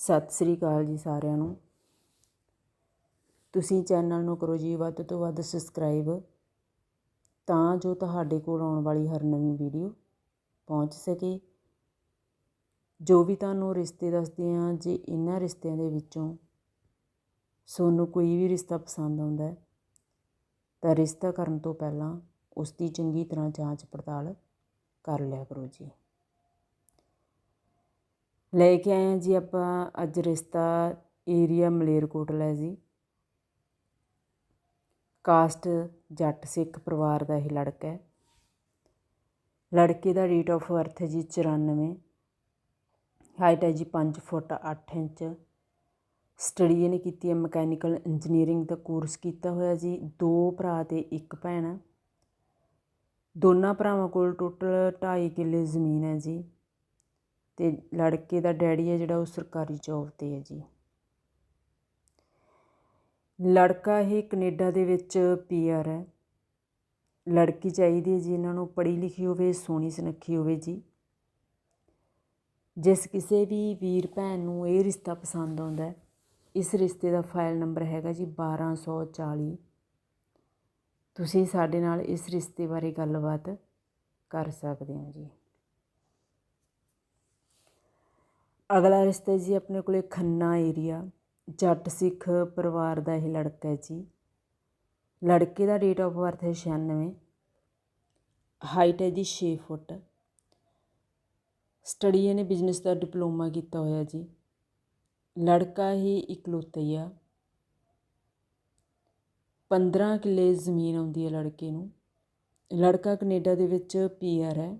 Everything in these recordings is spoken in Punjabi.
ਸਤਿ ਸ੍ਰੀ ਅਕਾਲ ਜੀ ਸਾਰਿਆਂ ਨੂੰ। ਤੁਸੀਂ ਚੈਨਲ ਨੂੰ ਕਰੋ ਜੀ ਵੱਧ ਤੋਂ ਵੱਧ ਸਬਸਕ੍ਰਾਈਬ ਤਾਂ ਜੋ ਤੁਹਾਡੇ ਕੋਲ ਆਉਣ ਵਾਲੀ ਹਰ ਨਵੀਂ ਵੀਡੀਓ ਪਹੁੰਚ ਸਕੇ। ਜੋ ਵੀ ਤੁਹਾਨੂੰ ਰਿਸ਼ਤੇ ਦੱਸਦੇ ਆ ਜੇ ਇਹਨਾਂ ਰਿਸ਼ਤਿਆਂ ਦੇ ਵਿੱਚੋਂ ਤੁਹਾਨੂੰ ਕੋਈ ਵੀ ਰਿਸ਼ਤਾ ਪਸੰਦ ਆਉਂਦਾ ਹੈ, ਤਾਂ ਰਿਸ਼ਤਾ ਕਰਨ ਤੋਂ ਪਹਿਲਾਂ ਉਸ ਦੀ ਚੰਗੀ ਤਰ੍ਹਾਂ ਜਾਂਚ ਪੜਤਾਲ ਕਰ ਲਿਆ ਕਰੋ ਜੀ। ਲੈ ਕੇ ਆਏ ਹਾਂ ਜੀ ਆਪਾਂ, ਅੱਜ ਰਿਸ਼ਤਾ ਏਰੀਆ ਮਲੇਰਕੋਟਲਾ ਹੈ ਜੀ। ਕਾਸਟ ਜੱਟ ਸਿੱਖ ਪਰਿਵਾਰ ਦਾ ਇਹ ਲੜਕਾ ਹੈ। ਲੜਕੇ ਦਾ ਡੇਟ ਆਫ ਬਰਥ ਹੈ ਜੀ 94 ਹਾਈਟ ਹੈ ਜੀ 5 ਫੁੱਟ 8 ਇੰਚ। ਸਟੱਡੀ ਇਹਨੇ ਕੀਤੀ ਹੈ ਮਕੈਨੀਕਲ ਇੰਜੀਨੀਅਰਿੰਗ ਦਾ ਕੋਰਸ ਕੀਤਾ ਹੋਇਆ ਜੀ। ਦੋ ਭਰਾ ਤੇ ਇੱਕ ਭੈਣ। ਦੋਨਾਂ ਭਰਾਵਾਂ ਕੋਲ ਟੋਟਲ 2.5 ਕਿੱਲੇ ਜ਼ਮੀਨ ਹੈ ਜੀ। ਅਤੇ ਲੜਕੇ ਦਾ ਡੈਡੀ ਹੈ ਜਿਹੜਾ ਉਹ ਸਰਕਾਰੀ ਜੋਬ ਤੇ ਹੈ ਜੀ। ਲੜਕਾ ਇਹ ਕੈਨੇਡਾ ਦੇ ਵਿੱਚ ਪੀਆਰ ਹੈ। ਲੜਕੀ ਚਾਹੀਦੀ ਹੈ ਜੀ ਇਹਨਾਂ ਨੂੰ ਪੜ੍ਹੀ ਲਿਖੀ ਹੋਵੇ, ਸੋਹਣੀ ਸੁਨੱਖੀ ਹੋਵੇ ਜੀ। ਜਿਸ ਕਿਸੇ ਵੀ ਵੀਰ ਭੈਣ ਨੂੰ ਇਹ ਰਿਸ਼ਤਾ ਪਸੰਦ ਆਉਂਦਾ ਹੈ, ਇਸ ਰਿਸ਼ਤੇ ਦਾ ਫਾਈਲ ਨੰਬਰ ਹੈਗਾ ਜੀ 1240 ਤੁਸੀਂ ਸਾਡੇ ਨਾਲ ਇਸ ਰਿਸ਼ਤੇ ਬਾਰੇ ਗੱਲਬਾਤ ਕਰ ਸਕਦੇ ਹੋ ਜੀ। ਅਗਲਾ ਰਿਸ਼ਤਾ ਜੀ ਆਪਣੇ ਕੋਲੇ ਖੰਨਾ ਏਰੀਆ, ਜੱਟ ਸਿੱਖ ਪਰਿਵਾਰ ਦਾ ਇਹ ਲੜਕਾ ਹੈ ਜੀ। ਲੜਕੇ ਦਾ ਡੇਟ ਆਫ ਬਰਥ ਹੈ 96 ਹਾਈਟ ਹੈ ਜੀ 6 ਫੁੱਟ। ਸਟੱਡੀ ਇਹਨੇ ਬਿਜ਼ਨਸ ਦਾ ਡਿਪਲੋਮਾ ਕੀਤਾ ਹੋਇਆ ਜੀ। ਲੜਕਾ ਹੀ ਇਕਲੌਤਾ ਹੀ ਆ। 15 ਕਿੱਲੇ ਜ਼ਮੀਨ ਆਉਂਦੀ ਹੈ ਲੜਕੇ ਨੂੰ। ਲੜਕਾ ਕੈਨੇਡਾ ਦੇ ਵਿੱਚ ਪੀਆਰ ਹੈ।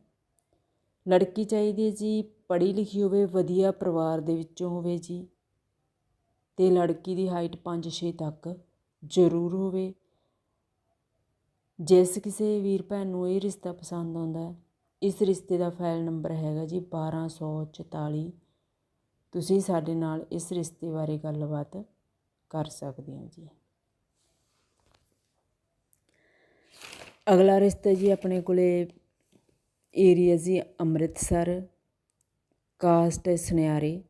ਲੜਕੀ ਚਾਹੀਦੀ ਹੈ ਜੀ ਪੜ੍ਹੀ ਲਿਖੀ ਹੋਵੇ, ਵਧੀਆ ਪਰਿਵਾਰ ਦੇ ਵਿੱਚੋਂ ਹੋਵੇ ਜੀ ਅਤੇ ਲੜਕੀ ਦੀ ਹਾਈਟ 5-6 ਤੱਕ ਜ਼ਰੂਰ ਹੋਵੇ। ਜਿਸ ਕਿਸੇ ਵੀਰ ਭੈਣ ਨੂੰ ਇਹ ਰਿਸ਼ਤਾ ਪਸੰਦ ਆਉਂਦਾ ਹੈ, ਇਸ ਰਿਸ਼ਤੇ ਦਾ ਫਾਈਲ ਨੰਬਰ ਹੈਗਾ ਜੀ 1244 ਤੁਸੀਂ ਸਾਡੇ ਨਾਲ ਇਸ ਰਿਸ਼ਤੇ ਬਾਰੇ ਗੱਲਬਾਤ ਕਰ ਸਕਦੇ ਹੋ ਜੀ। ਅਗਲਾ ਰਿਸ਼ਤਾ ਜੀ ਆਪਣੇ ਕੋਲੇ ਏਰੀਆ ਜੀ ਅੰਮ੍ਰਿਤਸਰ। ਕਾਸਟ ਹੈ ਸੁਨਿਆਰੇ।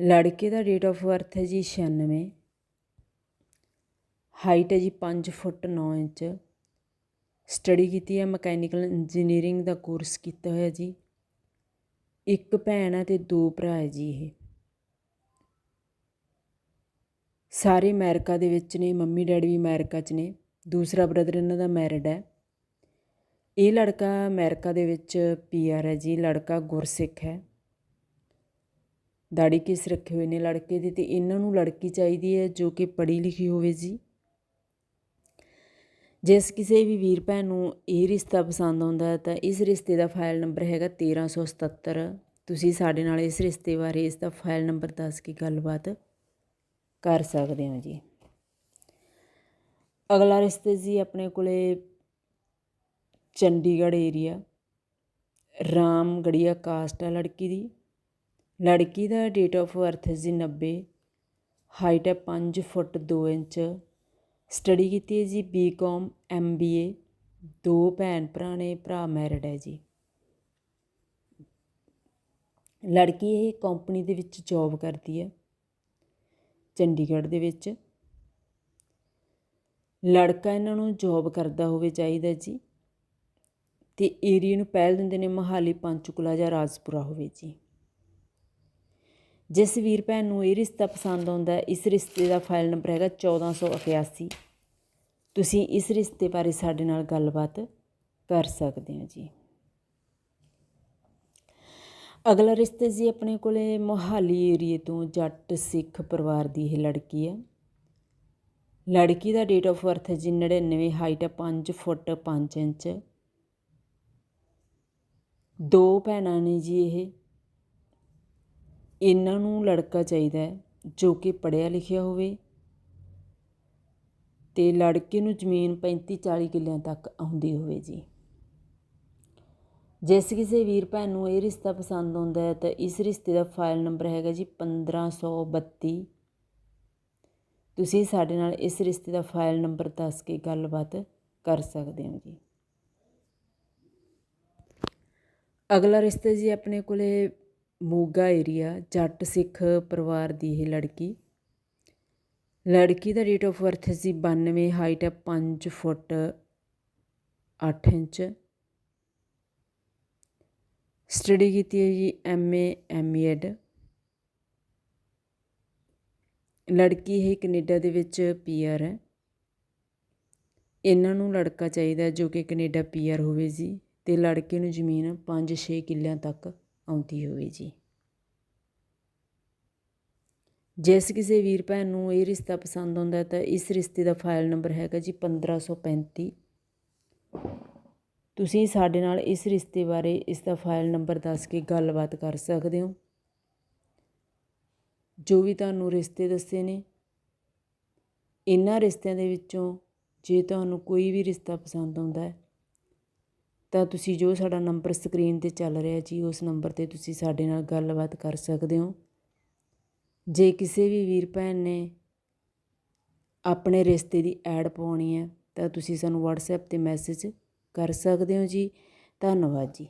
ਲੜਕੇ ਦਾ ਡੇਟ ਆਫ ਬਰਥ ਹੈ ਜੀ 96 ਹਾਈਟ ਹੈ ਜੀ 5 ਫੁੱਟ 9 ਇੰਚ। ਸਟੱਡੀ ਕੀਤੀ ਹੈ ਮਕੈਨੀਕਲ ਇੰਜੀਨੀਅਰਿੰਗ ਦਾ ਕੋਰਸ ਕੀਤਾ ਹੋਇਆ ਜੀ। ਇੱਕ ਭੈਣ ਹੈ ਤੇ ਦੋ ਭਰਾ ਹੈ ਜੀ ਇਹ। ਸਾਰੇ ਅਮਰੀਕਾ ਦੇ ਵਿੱਚ ਨੇ, ਮੰਮੀ ਡੈਡੀ ਵੀ ਅਮਰੀਕਾ 'ਚ ਨੇ। ਦੂਸਰਾ ਬ੍ਰਦਰ ਇਹਨਾਂ ਦਾ ਮੈਰਿਡ ਹੈ। ਇਹ ਲੜਕਾ ਅਮਰੀਕਾ ਦੇ ਵਿੱਚ ਪੀਆਰ ਹੈ ਜੀ, ਲੜਕਾ ਗੁਰਸਿੱਖ ਹੈ। ਦਾੜੀ ਕੇਸ ਰੱਖੇ ਹੋਏ ਨੇ ਲੜਕੇ ਦੇ ਤੇ ਇਹਨਾਂ ਨੂੰ ਲੜਕੀ ਚਾਹੀਦੀ ਹੈ ਜੋ ਕਿ ਪੜ੍ਹੀ ਲਿਖੀ ਹੋਵੇ ਜੀ। ਜਿਸ ਕਿਸੇ ਵੀ ਵੀਰ ਭੈਣ ਨੂੰ ਇਹ ਰਿਸ਼ਤਾ ਪਸੰਦ ਆਉਂਦਾ ਹੈ ਤਾਂ ਇਸ ਰਿਸ਼ਤੇ ਦਾ ਫਾਈਲ ਨੰਬਰ ਹੈਗਾ 1377 ਤੁਸੀਂ ਸਾਡੇ ਨਾਲ ਇਸ ਰਿਸ਼ਤੇ ਬਾਰੇ ਇਸ ਦਾ ਫਾਈਲ ਨੰਬਰ ਦੱਸ ਕੇ ਗੱਲਬਾਤ ਕਰ ਸਕਦੇ ਹੋ ਜੀ। ਅਗਲਾ ਰਿਸ਼ਤੇ ਜੀ ਆਪਣੇ ਕੋਲੇ ਚੰਡੀਗੜ੍ਹ ਏਰੀਆ ਰਾਮਗੜੀਆ ਕਾਸਟ ਆ ਲੜਕੀ ਦੀ। ਲੜਕੀ ਦਾ ਡੇਟ ਆਫ ਬਰਥ ਹੈ ਜੀ 90 ਹਾਈਟ ਹੈ 5 ਫੁੱਟ 2 ਇੰਚ। ਸਟੱਡੀ ਕੀਤੀ ਹੈ ਜੀ ਬੀਕਾਮ ਐਮਬੀਏ ਦੋ ਭੈਣ ਭਰਾ ਨੇ, ਭਰਾ ਮੈਰਿਡ ਹੈ ਜੀ। ਲੜਕੀ ਇਹ ਕੰਪਨੀ ਦੇ ਵਿੱਚ ਜੌਬ ਕਰਦੀ ਹੈ, ਚੰਡੀਗੜ੍ਹ ਦੇ ਵਿੱਚ। ਲੜਕਾ ਇਹਨਾਂ ਨੂੰ ਜੌਬ ਕਰਦਾ ਹੋਵੇ ਚਾਹੀਦਾ ਜੀ। ਅਤੇ ਏਰੀਏ ਨੂੰ ਪਹਿਲ ਦਿੰਦੇ ਨੇ ਮਹਾਲੀ, ਪੰਚਕੁਲਾ ਜਾਂ ਰਾਜਪੁਰਾ ਹੋਵੇ ਜੀ। ਜਿਸ ਵੀਰ ਭੈਣ ਨੂੰ ਇਹ ਰਿਸ਼ਤਾ ਪਸੰਦ ਆਉਂਦਾ, ਇਸ ਰਿਸ਼ਤੇ ਦਾ ਫਾਈਲ ਨੰਬਰ ਹੈਗਾ 1481 ਤੁਸੀਂ ਇਸ ਰਿਸ਼ਤੇ ਬਾਰੇ ਸਾਡੇ ਨਾਲ ਗੱਲਬਾਤ ਕਰ ਸਕਦੇ ਹੋ ਜੀ। ਅਗਲਾ ਰਿਸ਼ਤੇ ਜੀ ਆਪਣੇ ਕੋਲੇ ਮੋਹਾਲੀ ਏਰੀਏ ਤੋਂ ਜੱਟ ਸਿੱਖ ਪਰਿਵਾਰ ਦੀ ਇਹ ਲੜਕੀ ਹੈ ਲੜਕੀ ਦਾ ਡੇਟ ਆਫ ਬਰਥ ਹੈ ਜੀ 99 ਹਾਈਟ ਹੈ 5 ਫੁੱਟ 5 ਇੰਚ। ਦੋ ਭੈਣਾਂ ਨੇ ਜੀ ਇਹ। ਇਹਨਾਂ ਨੂੰ ਲੜਕਾ ਚਾਹੀਦਾ ਹੈ ਜੋ ਕਿ ਪੜ੍ਹਿਆ ਲਿਖਿਆ ਹੋਵੇ ਤੇ ਲੜਕੇ ਨੂੰ ਜ਼ਮੀਨ 35 40 ਕਿੱਲਿਆਂ ਤੱਕ ਆਉਂਦੀ ਹੋਵੇ ਜੀ। ਜਿਸ ਕਿਸੇ ਵੀਰ ਭੈਣ ਨੂੰ ਇਹ ਰਿਸ਼ਤਾ ਪਸੰਦ ਆਉਂਦਾ ਹੈ ਤਾਂ ਇਸ ਰਿਸ਼ਤੇ ਦਾ ਫਾਈਲ ਨੰਬਰ ਹੈਗਾ ਜੀ 1532 ਤੁਸੀਂ ਸਾਡੇ ਨਾਲ ਇਸ ਰਿਸ਼ਤੇ ਦਾ ਫਾਈਲ ਨੰਬਰ ਦੱਸ ਕੇ ਗੱਲਬਾਤ ਕਰ ਸਕਦੇ ਹੋ ਜੀ। ਅਗਲਾ ਰਿਸ਼ਤਾ ਜੀ ਆਪਣੇ ਕੋਲੇ ਮੋਗਾ ਏਰੀਆ ਜੱਟ ਸਿੱਖ ਪਰਿਵਾਰ ਦੀ ਇਹ ਲੜਕੀ। ਲੜਕੀ ਦਾ ਡੇਟ ਆਫ ਬਰਥ ਸੀ 92 ਹਾਈਟ ਹੈ 5 ਫੁੱਟ 8 ਇੰਚ। ਸਟੱਡੀ ਕੀਤੀ ਹੈ ਜੀ ਐਮਏ ਐਮਐਡ ਲੜਕੀ ਇਹ ਕੈਨੇਡਾ ਦੇ ਵਿੱਚ ਪੀਆਰ ਹੈ। ਇਹਨਾਂ ਨੂੰ ਲੜਕਾ ਚਾਹੀਦਾ ਜੋ ਕਿ ਕੈਨੇਡਾ ਪੀਆਰ ਹੋਵੇ ਜੀ। ਅਤੇ ਲੜਕੇ ਨੂੰ ਜ਼ਮੀਨ 5-6 ਕਿੱਲਿਆਂ ਤੱਕ ਆਉਂਦੀ ਹੋਵੇ ਜੀ। ਜਿਸ ਕਿਸੇ ਵੀਰ ਭੈਣ ਨੂੰ ਇਹ ਰਿਸ਼ਤਾ ਪਸੰਦ ਆਉਂਦਾ ਹੈ ਤਾਂ ਇਸ ਰਿਸ਼ਤੇ ਦਾ ਫਾਈਲ ਨੰਬਰ ਹੈਗਾ ਜੀ 1535 ਤੁਸੀਂ ਸਾਡੇ ਨਾਲ ਇਸ ਰਿਸ਼ਤੇ ਬਾਰੇ ਇਸ ਦਾ ਫਾਈਲ ਨੰਬਰ ਦੱਸ ਕੇ ਗੱਲਬਾਤ ਕਰ ਸਕਦੇ ਹੋ। ਜੋ ਵੀ ਤੁਹਾਨੂੰ ਰਿਸ਼ਤੇ ਦੱਸੇ ਨੇ, ਇਹਨਾਂ ਰਿਸ਼ਤਿਆਂ ਦੇ ਵਿੱਚੋਂ ਜੇ ਤੁਹਾਨੂੰ ਕੋਈ ਵੀ ਰਿਸ਼ਤਾ ਪਸੰਦ ਆਉਂਦਾ ਹੈ ਤਾਂ ਤੁਸੀਂ ਜੋ ਸਾਡਾ ਨੰਬਰ ਸਕਰੀਨ ਤੇ ਚੱਲ ਰਿਹਾ ਜੀ, ਉਸ ਨੰਬਰ ਤੇ ਤੁਸੀਂ ਸਾਡੇ ਨਾਲ ਗੱਲਬਾਤ ਕਰ ਸਕਦੇ ਹੋ। ਜੇ ਕਿਸੇ ਵੀ ਵੀਰ ਭੈਣ ਨੇ ਆਪਣੇ ਰਿਸ਼ਤੇ ਦੀ ਐਡ ਪਾਉਣੀ ਹੈ, ਤਾਂ ਤੁਸੀਂ ਸਾਨੂੰ WhatsApp ਤੇ ਮੈਸੇਜ ਕਰ ਸਕਦੇ ਹੋ ਜੀ। ਧੰਨਵਾਦ ਜੀ।